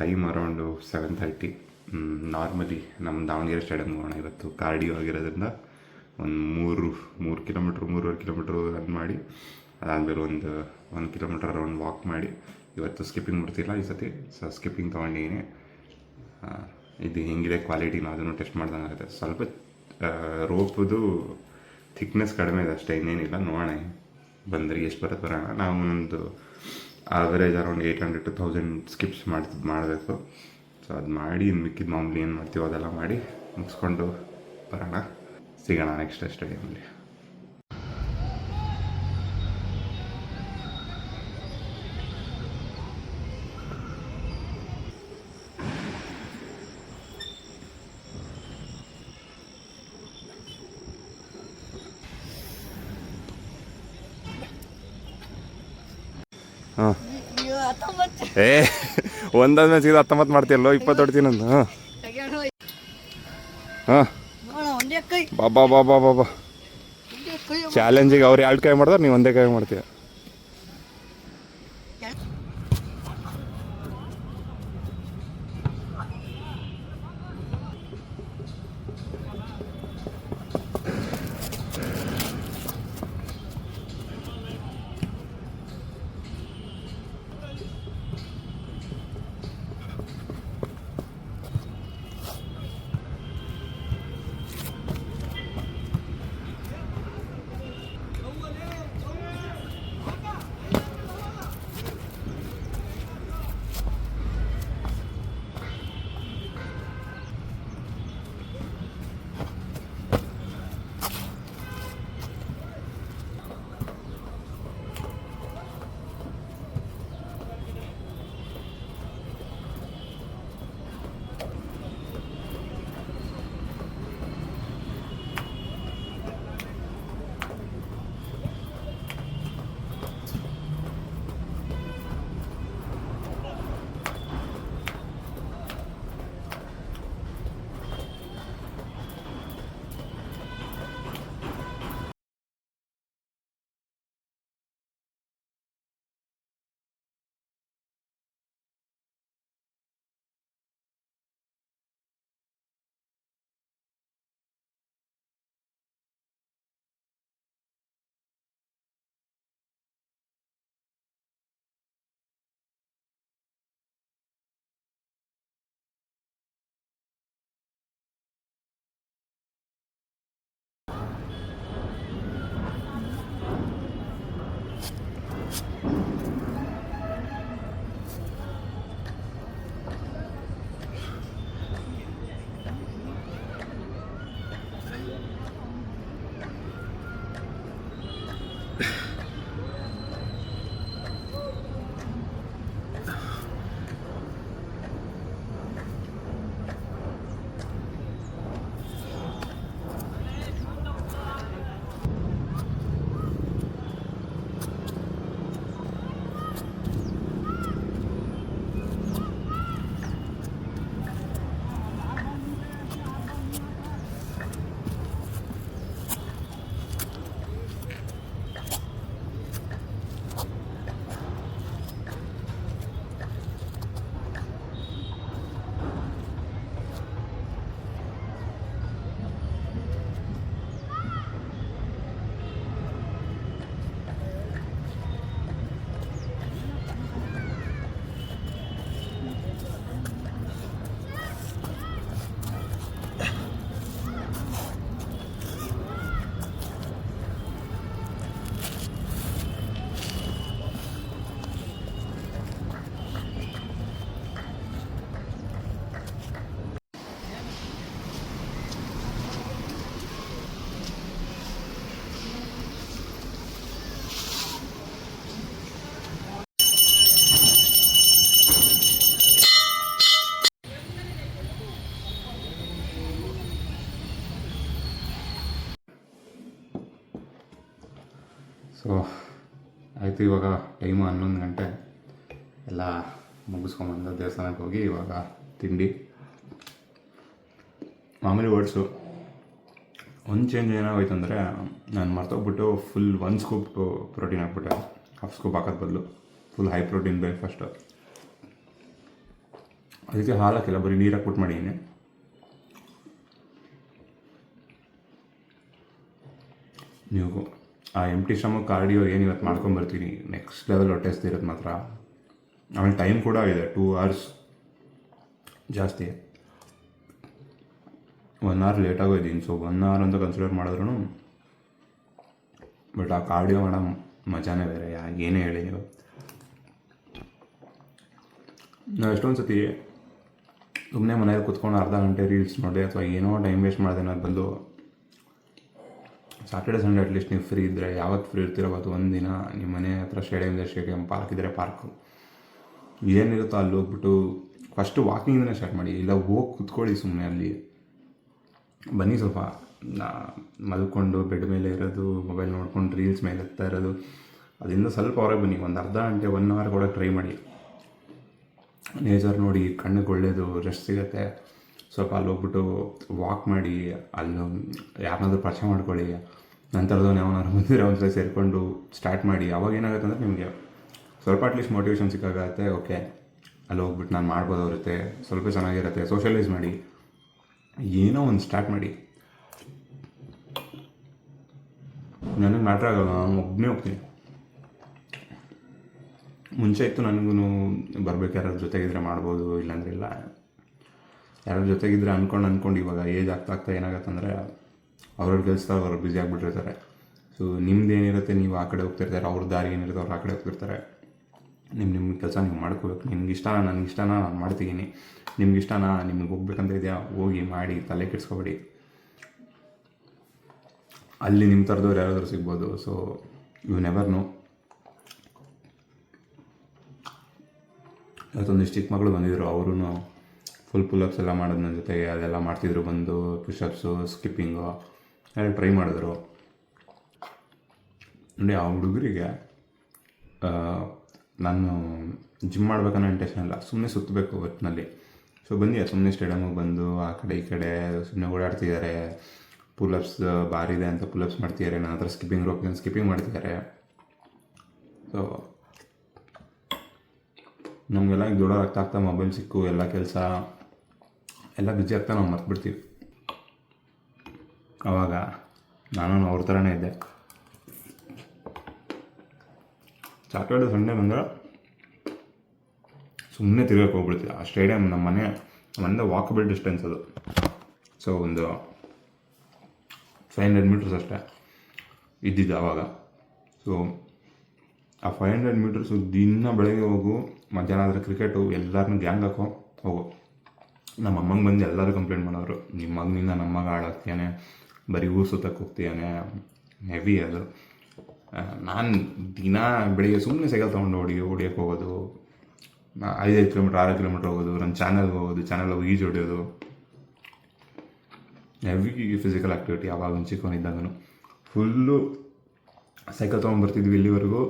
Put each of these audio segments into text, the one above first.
Time around seven thirty. Normally ನಮ್ಮ Davanagere stadium ಹೋಗೋಣ ಇವತ್ತು. ಕಾರ್ಡಿಯೋ ಆಗಿರೋದ್ರಿಂದ ಒಂದು ಮೂರು ಮೂರು ಕಿಲೋಮೀಟ್ರ್, ಮೂರುವರೆ ಕಿಲೋಮೀಟ್ರ್ ರನ್ ಮಾಡಿ, ಅದಾದಮೇಲೆ ಒಂದು ಒಂದು ಕಿಲೋಮೀಟ್ರ್ ಅರೌಂಡ್ ವಾಕ್ ಮಾಡಿ. ಇವತ್ತು ಸ್ಕಿಪ್ಪಿಂಗ್ ಮಾಡ್ತಿಲ್ಲ ಈ ಸತಿ ಸೊ ಸ್ಕಿಪ್ಪಿಂಗ್ ತೊಗೊಂಡಿದ್ದೀನಿ. ಇದು ಹೆಂಗಿದೆ ಕ್ವಾಲಿಟಿನ ಅದನ್ನು ಟೆಸ್ಟ್ ಮಾಡ್ದಂಗೆ ಸ್ವಲ್ಪ ರೋಪದು ಥಿಕ್ನೆಸ್ ಕಡಿಮೆ ಇದೆ ಅಷ್ಟೇ, ಇನ್ನೇನಿಲ್ಲ. ನೋಡೋಣ, ಬಂದರೆ ಎಷ್ಟು ಬರುತ್ತೆ, ಬರೋಣ. ನಾವು ಒಂದು average around eight hundred to thousand skips ಮಾಡಿ, ಮಾಡಬೇಕು. ಸೊ ಅದು ಮಾಡಿ, ಮಿಕ್ಕಿದ ಮಾಮೂಲಿ ಏನು ಮಾಡ್ತೀವೋ ಅದೆಲ್ಲ ಮಾಡಿ ಮುಗಿಸ್ಕೊಂಡು ಬರೋಣ. ಸಿಗೋಣ ನೆಕ್ಸ್ಟ್ ಸ್ಟೇಡಿಯಮಲ್ಲಿ ಹಾಂ. ಏ ಒಂದಾದ್ಮೇಲೆ ಸಿಗೋದು ಹತ್ತೊಂಬತ್ತು ಮಾಡ್ತೀಯಲ್ಲೋ? ಇಪ್ಪತ್ತು ಹೊಡ್ತೀನಿ ಅಂತ ಹಾಂ. ಹಾಂ. ಬಾಬಾ ಬಾಬಾ ಬಾಬಾ ಚಾಲೆಂಜಿಗೆ ಅವ್ರು ಎರಡು ಕೈ ಮಾಡ್ತಾರೆ ನೀವು ಒಂದೇ ಕೈ ಮಾಡ್ತೀಯ. ಆಯಿತು ಇವಾಗ ಟೈಮು ಹನ್ನೊಂದು ಗಂಟೆ. ಎಲ್ಲ ಮುಗಿಸ್ಕೊಂಬಂದು ದೇವಸ್ಥಾನಕ್ಕೆ ಹೋಗಿ ಇವಾಗ ತಿಂಡಿ. ಮಾಮೂಲಿ ವರ್ಡ್ಸು ಒಂದು ಚೇಂಜ್ ಏನಾಗೋಯ್ತು ಅಂದರೆ, ನಾನು ಮರ್ತೋಗ್ಬಿಟ್ಟು ಫುಲ್ ಒನ್ ಸ್ಕೂಪ್ ಪ್ರೋಟೀನ್ ಹಾಕ್ಬಿಟ್ಟೆ. ಹಾಫ್ ಸ್ಕೂಪ್ ಹಾಕೋದು ಬದಲು. ಫುಲ್ ಹೈ ಪ್ರೋಟೀನ್ ಬ್ರೇಕ್ಫಾಸ್ಟು ಅದಕ್ಕೆ ಹಾಲು ಹಾಕಿಲ್ಲ, ಬರೀ ನೀರು ಹಾಕ್ಬಿಟ್ಟು ಮಾಡಿದ್ದೀನಿ ನೀವು ಆ ಎಂಟಿ ಸ್ಟಮಕ್ ಕಾರ್ಡಿಯೋ ಏನು ಇವತ್ತು ಮಾಡ್ಕೊಂಬರ್ತೀನಿ ನೆಕ್ಸ್ಟ್ ಲೆವೆಲ್ ಹೊಟ್ಟೆ ಇರೋದು ಮಾತ್ರ. ಆಮೇಲೆ ಟೈಮ್ ಕೂಡ ಇದೆ ಟೂ ಅವರ್ಸ್ ಜಾಸ್ತಿ. ಒನ್ ಅವರ್ ಲೇಟ್ ಆಗೋಯ್ತೀನಿ ಸೊ ಒನ್ ಅವರ್ ಅಂತ ಕನ್ಸಿಡರ್ ಮಾಡಿದ್ರು ಬಟ್ ಆ ಕಾರ್ಡಿಯೋ ಮಾಡೋ ಮಜಾನೇ ಬೇರೆ. ಏನೇ ಹೇಳಿ ನೀವು. ನಾವು ಎಷ್ಟೊಂದು ಸತಿ ಸುಮ್ಮನೆ ಮನೇಲಿ ಕುತ್ಕೊಂಡು ಅರ್ಧ ಗಂಟೆ ರೀಲ್ಸ್ ನೋಡಿ ಅಥವಾ ಏನೋ ಟೈಮ್ ವೇಸ್ಟ್ ಮಾಡಿದೆ ಅನ್ನೋದು ಬಂದು ಸಾಟರ್ಡೆ ಸಂಡೇ ಅಟ್ಲೀಸ್ಟ್ ನೀವು ಫ್ರೀ ಇದ್ದರೆ ಯಾವತ್ತು ಫ್ರೀ ಇರ್ತೀರೋ ಅವತ್ತು ಒಂದಿನ ನಿಮ್ಮ ಮನೆ ಹತ್ರ ಸ್ಟೇಡಿಯಂ ಇದೆ ಸ್ಟೇಡಿಯಂ ಪಾರ್ಕ್ ಇದ್ದರೆ ಪಾರ್ಕು ಏನಿರುತ್ತೋ ಅಲ್ಲಿ ಹೋಗ್ಬಿಟ್ಟು ಫಸ್ಟು ವಾಕಿಂಗಿಂದನೇ ಸ್ಟಾರ್ಟ್ ಮಾಡಿ, ಇಲ್ಲ ಹೋಗಿ ಕುತ್ಕೊಳ್ಳಿ ಸುಮ್ಮನೆ ಅಲ್ಲಿ. ಬನ್ನಿ ಸ್ವಲ್ಪ ಮಲ್ಕೊಂಡು ಬೆಡ್ ಮೇಲೆ ಇರೋದು ಮೊಬೈಲ್ ನೋಡ್ಕೊಂಡು ರೀಲ್ಸ್ ಮೇಲೆ ಎತ್ತಾ ಇರೋದು, ಅದರಿಂದ ಸ್ವಲ್ಪ ಹೊರಗೆ ಬನ್ನಿ, ಒಂದು ಅರ್ಧ ಗಂಟೆ ಒನ್ ಅವರ್ ಕೂಡ ಟ್ರೈ ಮಾಡಿ. ನೇಚರ್ ನೋಡಿ, ಕಣ್ಣಿಗೆ ಒಳ್ಳೆಯದು ರೆಸ್ಟ್ ಸಿಗುತ್ತೆ. ಸ್ವಲ್ಪ ಅಲ್ಲಿ ಹೋಗ್ಬಿಟ್ಟು ವಾಕ್ ಮಾಡಿ, ಅಲ್ಲಿ ಯಾರನ್ನಾದ್ರೂ ಪರಿಚಯ ಮಾಡ್ಕೊಳ್ಳಿ. ನಂತರದವನು ಯಾವನಾದ್ರು ಬಂದಿರೋ ಒಂದು ಸಲ ಸೇರಿಕೊಂಡು ಸ್ಟಾರ್ಟ್ ಮಾಡಿ. ಅವಾಗ ಏನಾಗುತ್ತೆ ಅಂದರೆ ನಿಮಗೆ ಸ್ವಲ್ಪ ಅಟ್ಲೀಸ್ಟ್ ಮೋಟಿವೇಶನ್ ಸಿಕ್ಕಾಗತ್ತೆ. ಓಕೆ ಅಲ್ಲಿ ಹೋಗ್ಬಿಟ್ಟು ನಾನು ಮಾಡ್ಬೋದು ಸ್ವಲ್ಪ ಚೆನ್ನಾಗಿರುತ್ತೆ. ಸೋಷಲೈಸ್ ಮಾಡಿ. ಏನೋ ಒಂದು ಸ್ಟಾರ್ಟ್ ಮಾಡಿ. ನನಗೆ ಮ್ಯಾಟ್ರ್ ಆಗಲ್ಲ ನಾನು ಒಬ್ಬನೇ ಹೋಗ್ತೀನಿ. ಮುಂಚೆ ಇತ್ತು ನನಗೂ ಬರ್ಬೇಕು ಜೊತೆಗಿದ್ರೆ ಮಾಡ್ಬೋದು, ಇಲ್ಲಾಂದ್ರೆ ಇಲ್ಲ. ಯಾರ ಜೊತೆಗಿದ್ರೆ ಅಂದ್ಕೊಂಡು ಅಂದ್ಕೊಂಡು ಇವಾಗ ಏಜ್ ಆಗ್ತಾ ಆಗ್ತಾ ಏನಾಗುತ್ತೆ ಅಂದರೆ ಅವ್ರವ್ರ ಕೆಲಸದಾಗ ಅವ್ರು ಬ್ಯುಸಿ ಆಗಿಬಿಟ್ಟಿರ್ತಾರೆ. ಸೊ ನಿಮ್ದು ಏನಿರುತ್ತೆ ನೀವು ಆ ಕಡೆ ಹೋಗ್ತಿರ್ತಾರೆ, ಅವ್ರ ದಾರಿ ಏನಿರುತ್ತೆ ಅವ್ರು ಆ ಕಡೆ ಹೋಗ್ತಿರ್ತಾರೆ. ನಿಮ್ಮ ನಿಮ್ಮ ಕೆಲಸ ನೀವು ಮಾಡ್ಕೋಬೇಕು. ನಿಮ್ಗೆ ಇಷ್ಟನಾ, ನನಗೆ ಇಷ್ಟನಾ ನಾನು ಮಾಡ್ತಿದ್ದೀನಿ. ನಿಮ್ಗೆ ಇಷ್ಟನಾ, ನಿಮ್ಗೆ ಹೋಗ್ಬೇಕಂತ ಇದೆಯಾ? ಹೋಗಿ ಮಾಡಿ, ತಲೆ ಕೆಡಿಸ್ಕೊಬೇಡಿ. ಅಲ್ಲಿ ನಿಮ್ಮ ಥರದವ್ರು ಯಾರಾದರೂ ಸಿಗ್ಬೋದು. ಸೊ ಯು ನೆವರ್ ನೋ ಇವತ್ತೊಂದಿಷ್ಟು ಚಿಕ್ಕ ಮಕ್ಕಳು ಬಂದಿದ್ರು ಅವರು ಫುಲ್ ಪುಲ್ಅಪ್ಸ್ ಎಲ್ಲ ಮಾಡೋದು ನನ್ನ ಜೊತೆಗೆ, ಅದೆಲ್ಲ ಮಾಡ್ತಿದ್ರು ಬಂದು ಪುಷಪ್ಸು ಸ್ಕಿಪ್ಪಿಂಗು ಎಲ್ಲ ಟ್ರೈ ಮಾಡಿದ್ರು. ನೋಡಿ, ಆ ಹುಡುಗರಿಗೆ ನಾನು ಜಿಮ್ ಮಾಡ್ಬೇಕನ್ನೋ ಇಂಟೆನ್ಷನ್ ಇಲ್ಲ. ಸುಮ್ಮನೆ ಸುತ್ತಬೇಕು ಹೊತ್ತಿನಲ್ಲಿ ಸೊ ಬಂದಿ ಸುಮ್ಮನೆ ಸ್ಟೇಡಿಯಮ್ಗೆ ಬಂದು, ಆ ಕಡೆ ಈ ಕಡೆ ಸುಮ್ಮನೆ ಓಡಾಡ್ತಿದ್ದಾರೆ. ಪುಲಪ್ಸ್ ಬಾರಿದೆ ಅಂತ ಪುಲಪ್ಸ್ ಮಾಡ್ತಿದ್ದಾರೆ. ನನ್ನ ಹತ್ರ ಸ್ಕಿಪ್ಪಿಂಗ್ ರೋಪ್ ಸ್ಕಿಪ್ಪಿಂಗ್ ಮಾಡ್ತಿದ್ದಾರೆ. ಸೊ ನಮಗೆಲ್ಲ ರಕ್ತ ಆಗ್ತಾ ಮೊಬೈಲ್ ಸಿಕ್ಕು, ಎಲ್ಲ ಕೆಲಸ. ಎಲ್ಲ ಬಿಜಿ ಆಗ್ತಾ ನಾವು ಮರ್ತುಬಿಡ್ತೀವಿ ಆವಾಗ ನಾನು ಅವ್ರ ಥರನೇ ಇದ್ದೆ. ಸಾಟರ್ಡೆ ಸಂಡೇ ಬಂದರೆ ಸುಮ್ಮನೆ ತಿರ್ಗಕ್ಕೆ ಹೋಗ್ಬಿಡ್ತೀವಿ. ಆ ಸ್ಟೇಡಿಯಂ ನಮ್ಮ ಮನೆ ಮನೆಯಿಂದ ವಾಕಬಲ್ ಡಿಸ್ಟೆನ್ಸ್ ಅದು. ಸೊ ಒಂದು ಫೈವ್ ಹಂಡ್ರೆಡ್ ಮೀಟರ್ಸ್ ಅಷ್ಟೇ ಇದ್ದಿದ್ದು ಆವಾಗ ಸೊ ಆ ಫೈವ್ ಹಂಡ್ರೆಡ್ ಮೀಟರ್ಸು ದಿನ ಬೆಳಗ್ಗೆ ಹೋಗು, ಮಧ್ಯಾಹ್ನ ಆದರೆ ಕ್ರಿಕೆಟು ಎಲ್ಲರನ್ನೂ ಗ್ಯಾಂಗ್ ಹಾಕೋ ಹೋಗು. ನಮ್ಮ ಅಮ್ಮಂಗೆ ಬಂದು ಎಲ್ಲರೂ ಕಂಪ್ಲೇಂಟ್ ಮಾಡೋರು. ನಿಮ್ಮ ಮಗನಿಂದ ನಮ್ಮ ಮಗ ಹಾಳಾಗ್ತಾನೆ ಬರೀ ಊರು ಸುತ್ತಕ್ಕೆ ಹೋಗ್ತಿಯಾನೆ ಹೆವಿ ಅದು. ನಾನು ದಿನ ಬೆಳಿಗ್ಗೆ ಸುಮ್ಮನೆ ಸೈಕಲ್ ತೊಗೊಂಡು ಹೊಡಿ ಹೊಡಿಯೋಕ್ಕೆ ಹೋಗೋದು ಐದೈದು ಕಿಲೋಮೀಟ್ರ್ ಆರು ಕಿಲೋಮೀಟ್ರ್ ಹೋಗೋದು ನನ್ನ ಚಾನಲ್ಗೆ ಹೋಗೋದು ಚಾನಲ್ ಹೋಗಿ ಈಜು ಹೊಡೆಯೋದು. ಹೆವಿ ಫಿಸಿಕಲ್ ಆ್ಯಕ್ಟಿವಿಟಿ ಯಾವಾಗ ಚಿಕ್ಕವನಿದ್ದಾಗನು ಫುಲ್ಲು ಸೈಕಲ್ ತೊಗೊಂಡ್ಬರ್ತಿದ್ವಿ ಇಲ್ಲಿವರೆಗೂ.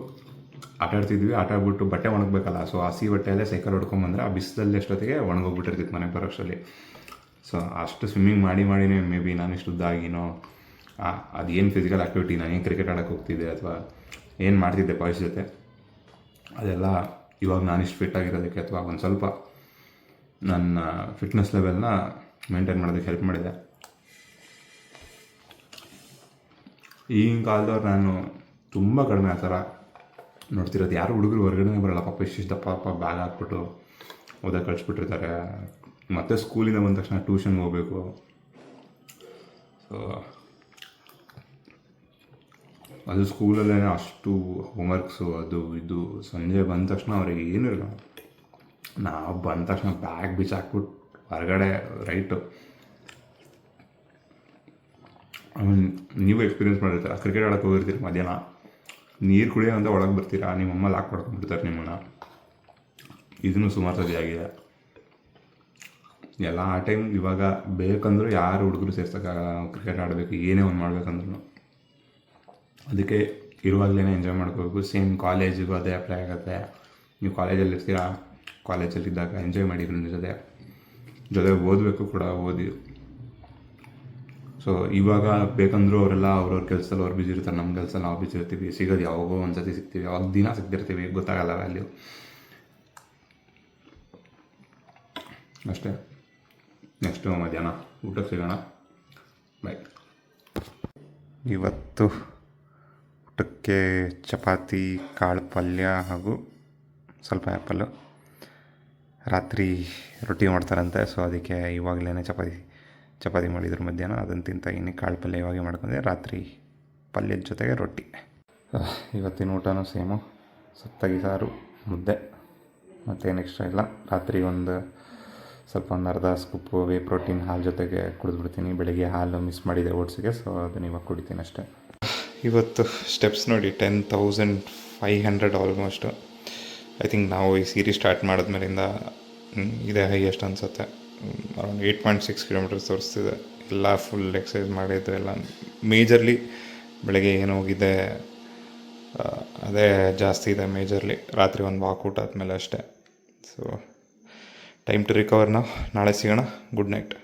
ಆಟ ಆಡ್ತಿದ್ವಿ. ಆಟ ಆಡ್ಬಿಟ್ಟು ಬಟ್ಟೆ ಒಣಗಬೇಕಲ್ಲ. ಸೊ ಹಸಿ ಬಟ್ಟೆಯಲ್ಲೇ ಸೈಕಲ್ ಹೊಡ್ಕೊಂಬಂದ್ರೆ ಆ ಬಿಸಿಲಲ್ಲಿ ಎಷ್ಟೊತ್ತಿಗೆ ಒಣಗೋಗ್ಬಿಟ್ಟಿರ್ತಿತ್ತು ಮನೆ ಪರೋಕ್ಷಲ್ಲಿ. ಸೊ ಅಷ್ಟು ಸ್ವಿಮ್ಮಿಂಗ್ ಮಾಡಿ ಮಾಡಿನೇ ಮೇ ಬಿ ನಾನು ಇಷ್ಟು ಉದ್ದಾಗಿನೋ ಅದೇನು ಫಿಸಿಕಲ್ ಆ್ಯಕ್ಟಿವಿಟಿ ನಾನು ಏನು ಕ್ರಿಕೆಟ್ ಆಡೋಕ್ಕೆ ಹೋಗ್ತಿದ್ದೆ ಅಥವಾ ಏನು ಮಾಡ್ತಿದ್ದೆ ಬಾಯ್ಸ್ ಜೊತೆ, ಅದೆಲ್ಲ ಇವಾಗ ನಾನು ಇಷ್ಟು ಫಿಟ್ ಆಗಿರೋದಕ್ಕೆ ಅಥವಾ ಒಂದು ಸ್ವಲ್ಪ ನನ್ನ ಫಿಟ್ನೆಸ್ ಲೆವೆಲ್ನ ಮೇಂಟೈನ್ ಮಾಡೋದಕ್ಕೆ ಹೆಲ್ಪ್ ಮಾಡಿದೆ. ಈಗಿನ ಕಾಲದವ್ರು ನಾನು ತುಂಬ ಕಡಿಮೆ ಆ ಥರ ನೋಡ್ತಿರೋದು ಯಾರು ಹುಡುಗರು ಹೊರಗಡೆ ಬರಲ್ಲ. ಪಾಪ ಇಷ್ಟಿಷ್ಟು ದಪ್ಪ ಪಾಪ ಬ್ಯಾಗ್ ಹಾಕ್ಬಿಟ್ಟು ಓದಕ್ಕೆ ಕಳಿಸ್ಬಿಟ್ಟಿರ್ತಾರೆ. ಮತ್ತೆ ಸ್ಕೂಲಿಂದ ಬಂದ ತಕ್ಷಣ ಟ್ಯೂಷನ್ಗೆ ಹೋಗಬೇಕು. ಸೊ ಅದು ಸ್ಕೂಲಲ್ಲೇ ಅಷ್ಟು ಹೋಮ್ವರ್ಕ್ಸು ಅದು ಇದು. ಸಂಜೆ ಬಂದ ತಕ್ಷಣ ಅವ್ರಿಗೆ ಏನೂ ಇರಲ್ಲ ನಾವು ಬಂದ ತಕ್ಷಣ ಬ್ಯಾಗ್ ಬೀಚ್ ಹಾಕ್ಬಿಟ್ಟು ಹೊರಗಡೆ ರೈಟು ಆಮೇಲೆ ನೀವು ಎಕ್ಸ್ಪೀರಿಯನ್ಸ್ ಮಾಡಿರ್ತೀರ? ಕ್ರಿಕೆಟ್ ಆಡೋಕೆ ಹೋಗಿರ್ತೀರಿ ಮಧ್ಯಾಹ್ನ? ನೀರು ಕುಡಿಯೋ ಅಂತ ಒಳಗೆ ಬರ್ತೀರಾ? ನಿಮ್ಮಮ್ಮ ಲಾಕ್ ಮಾಡ್ಕೊಂಡ್ಬಿಡ್ತಾರೆ ನಿಮ್ಮನ್ನ. ಇದನ್ನು ಸುಮಾರು ಸತಿ ಆಗಿದೆ ಎಲ್ಲ ಆ ಟೈಮ್ ಇವಾಗ ಬೇಕಂದ್ರೂ ಯಾರು ಹುಡುಗರು ಸೇರ್ಸೋಕ್ಕಾಗಲ್ಲ ನಾವು ಕ್ರಿಕೆಟ್ ಆಡಬೇಕು, ಏನೇ ಒಂದು ಮಾಡ್ಬೇಕಂದ್ರೂ ಅದಕ್ಕೆ ಇರುವಾಗಲೇ ಎಂಜಾಯ್ ಮಾಡ್ಕೋಬೇಕು. ಸೇಮ್ ಕಾಲೇಜಿಗೂ ಅದೇ ಅಪ್ಲೈ ಆಗುತ್ತೆ. ನೀವು ಕಾಲೇಜಲ್ಲಿ ಇರ್ತೀರಾ? ಕಾಲೇಜಲ್ಲಿದ್ದಾಗ ಎಂಜಾಯ್ ಮಾಡಿ ನಿಮ್ಮ ಜೊತೆ. ಜೊತೆಗೆ ಓದಬೇಕು ಕೂಡ, ಓದಿ. ಸೊ ಇವಾಗ ಬೇಕಂದ್ರೂ ಅವರೆಲ್ಲ ಅವ್ರವ್ರ ಕೆಲಸದಲ್ಲಿ ಅವ್ರು ಬಿಜಿ ಇರ್ತಾರೆ. ನಮ್ಮ ಕೆಲಸ ನಾವು ಬಿಜಿ ಇರ್ತೀವಿ. ಸಿಗೋದು ಯಾವಾಗೋ ಒಂದು ಸತಿ ಸಿಗ್ತೀವಿ. ಅವಾಗ ದಿನ ಸಿಗ್ತಿರ್ತೀವಿ. ಗೊತ್ತಾಗಲ್ಲ ವ್ಯಾಲ್ಯೂ ಅಷ್ಟೇ. ನೆಕ್ಸ್ಟು ಮಧ್ಯಾಹ್ನ. ಊಟಕ್ಕೆ ಸಿಗೋಣ. ಬಾಯ್ ಇವತ್ತು ಊಟಕ್ಕೆ ಚಪಾತಿ, ಕಾಳು ಪಲ್ಯ ಹಾಗೂ ಸ್ವಲ್ಪ ಆ್ಯಪಲ್ಲು ರಾತ್ರಿ ರೊಟ್ಟಿ ಮಾಡ್ತಾರಂತೆ. ಸೊ ಅದಕ್ಕೆ ಇವಾಗಲೇ ಚಪಾತಿ. ಚಪಾತಿ ಮಾಡಿದ್ರು ಮಧ್ಯಾಹ್ನ ಅದನ್ನು ತಿಂತ ಇನ್ನೇ ಕಾಳು ಪಲ್ಯ ಇವಾಗೆ ಮಾಡ್ಕೊಂಡೆ. ರಾತ್ರಿ ಪಲ್ಯದ ಜೊತೆಗೆ ರೊಟ್ಟಿ. ಇವತ್ತಿನ ಊಟನೂ ಸೇಮು. ಸತ್ತಾಗಿ ಸಾರು ಮುದ್ದೆ. ಮತ್ತೇನು ಎಕ್ಸ್ಟ್ರಾ ಇಲ್ಲ. ರಾತ್ರಿ ಒಂದು ಸ್ವಲ್ಪ ಒಂದು ಅರ್ಧ ಸ್ಕೂಪು ವೇ ಪ್ರೋಟೀನ್ ಹಾಲು ಜೊತೆಗೆ ಕುಡಿದ್ಬಿಡ್ತೀನಿ. ಬೆಳಿಗ್ಗೆ ಹಾಲು ಮಿಸ್ ಮಾಡಿದೆ ಓಟ್ಸಿಗೆ ಸೊ ಅದನ್ನ ಇವಾಗ ಕುಡಿತೀನಿ ಅಷ್ಟೇ. ಇವತ್ತು ಸ್ಟೆಪ್ಸ್ ನೋಡಿ ten thousand five hundred almost I think ನಾವು ಈ ಸೀರೀಸ್ ಸ್ಟಾರ್ಟ್ ಮಾಡಿದ್ಮೇಲಿಂದ ಇದೇ ಹೈಯೆಸ್ಟ್ ಅನಿಸುತ್ತೆ. Around eight point six kilometres ತೋರಿಸ್ತಿದೆ. ಎಲ್ಲ ಫುಲ್ ಎಕ್ಸಸೈಸ್ ಮಾಡಿದ್ದು ಎಲ್ಲ ಮೇಜರ್ಲಿ ಬೆಳಗ್ಗೆ ಏನು ಹೋಗಿದೆ ಅದೇ ಜಾಸ್ತಿ ಇದೆ ಮೇಜರ್ಲಿ ರಾತ್ರಿ ಒಂದು ವಾಕ್ ಔಟ್ ಆದಮೇಲೆ ಅಷ್ಟೇ. ಸೊ ಟೈಮ್ ಟು ರಿಕವರ್ ನಾವು ನಾಳೆ ಸಿಗೋಣ. Good night